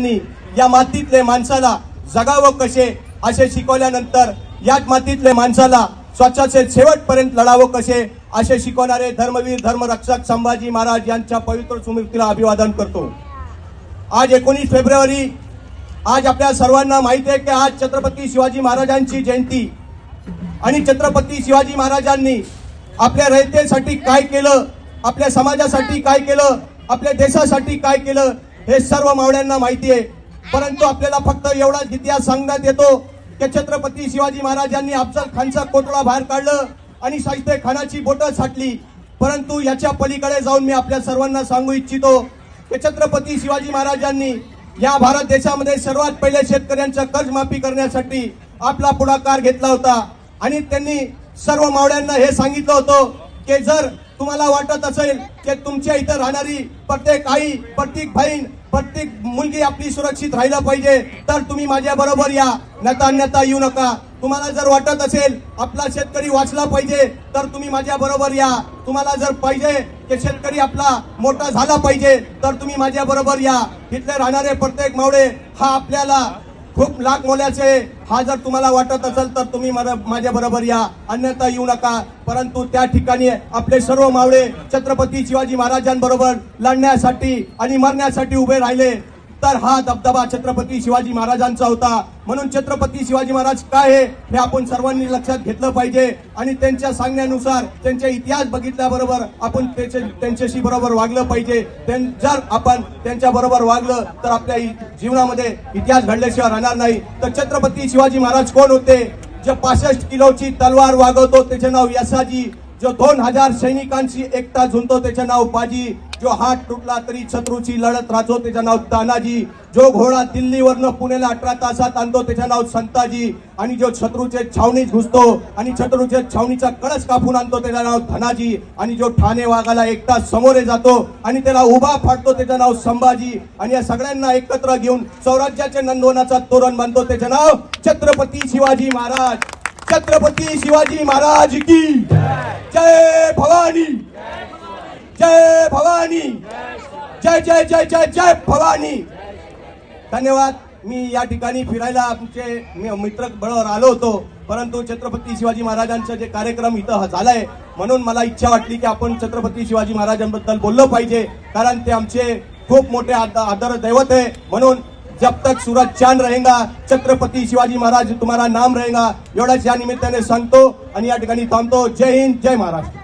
या मातीतले माणसाला जगावं कसे असे शिकवल्यानंतर याच मातीतले माणसाला स्वच्छाचे शेवटपर्यंत लढावं कसे असे शिकवणारे धर्मवीर धर्मरक्षक संभाजी महाराज यांच्या पवित्र स्मृतीला अभिवादन करतो. आज एकोणीस फेब्रुवारी आज आपल्या सर्वांना माहिती आहे की आज छत्रपती शिवाजी महाराजांची जयंती. आणि छत्रपती शिवाजी महाराजांनी आपल्या रयतेसाठी काय केलं आपल्या समाजासाठी काय केलं आपल्या देशासाठी काय केलं हे सर्व मावळ्यांना माहिती आहे. परंतु आपल्याला फक्त एवढाच इतिहास सांगण्यात येतो की छत्रपती शिवाजी महाराजांनी अफजल खानचा कोटळा बाहेर काढलं आणि शाहिस्ते खानाची बोटं साठली. परंतु याच्या पलीकडे जाऊन मी आपल्या सर्वांना सांगू इच्छितो की छत्रपती शिवाजी महाराजांनी या भारत देशामध्ये सर्वात पहिले शेतकऱ्यांचं कर्जमाफी करण्यासाठी आपला पुढाकार घेतला होता. आणि त्यांनी सर्व मावळ्यांना हे सांगितलं होतं की जर तुम्हाला वाटत असेल की तुमच्या इथं राहणारी प्रत्येक आई प्रत्येक बहीण प्रत्येक मुलगी आपली सुरक्षित राहिला पाहिजे. तर तुम्ही माझ्या बरोबर या. नता अन्यथा येऊ नका. तुम्हाला जर वाटत असेल आपला शेतकरी वाचला पाहिजे तर तुम्ही माझ्या बरोबर या. तुम्हाला जर पाहिजे की शेतकरी आपला मोठा झाला पाहिजे तर तुम्ही माझ्या बरोबर या. इथले राहणारे प्रत्येक मावळे हा आपल्याला खूप लाख मोल्याचे हा जर तुम्हाला वाटत असेल तर तुम्ही माझ्या बरोबर या. अन्यथा येऊ नका. परंतु त्या ठिकाणी आपले सर्व मावळे छत्रपती शिवाजी महाराजांबरोबर लढण्यासाठी आणि मरण्यासाठी उभे राहिले. तर हा दबदबा छत्रपती शिवाजी महाराजांचा होता. म्हणून छत्रपती शिवाजी महाराज काय आहे हे आपण सर्वांनी लक्षात घेतलं पाहिजे. आणि त्यांच्या सांगण्यानुसार त्यांचा इतिहास बघितल्याबरोबर आपण त्यांच्याशी बरोबर वागलं पाहिजे. जर आपण त्यांच्या बरोबर वागलं तर आपल्या जीवनामध्ये इतिहास घडल्याशिवाय राहणार नाही. तर छत्रपती शिवाजी महाराज कोण होते? जे पासष्ट किलोची तलवार वागवतो त्याचे नाव यसाजी. जो दोन हजार सैनिकांची एकता झुंजतो त्याचे नाव बाजी जो हात तुटला तरी शत्रूची लढत राहतो त्याचे नाव तानाजी जो घोडा दिल्लीवरनं पुण्याला अठरा तासात आणतो त्याचे नाव संताजी आणि जो शत्रूचे छावणीत घुसतो आणि शत्रूचे छावणीचा कळस कापून आणतो त्याचं नाव धनाजी आणि जो ठाणे वाघाला एकटा समोरे जातो आणि त्याला उभा फाडतो त्याचं नाव संभाजी आणि या सगळ्यांना एकत्र घेऊन स्वराज्याच्या नंदवनाचा तोरण बांधतो त्याचे नाव छत्रपती शिवाजी महाराज. छत्रपती शिवाजी महाराज की। जय भवानी। जय भवानी। जय जय जय जय जय भवानी। धन्यवाद. मी या ठिकाणी फिरायला आमचे मी मित्र बरोबर आलो होतो. परंतु छत्रपती शिवाजी महाराजांचं जे कार्यक्रम इथं झालाय म्हणून मला इच्छा वाटली की आपण छत्रपती शिवाजी महाराजांबद्दल बोललं पाहिजे. कारण ते आमचे खूप मोठे आदर दैवत आहे. म्हणून जब तक सूरज चांद रहेगा छत्रपती शिवाजी महाराज तुम्हारा नाम रहेगा। एवढाच या निमित्ताने सांगतो आणि या ठिकाणी थांबतो। जय हिंद जय महाराष्ट्र।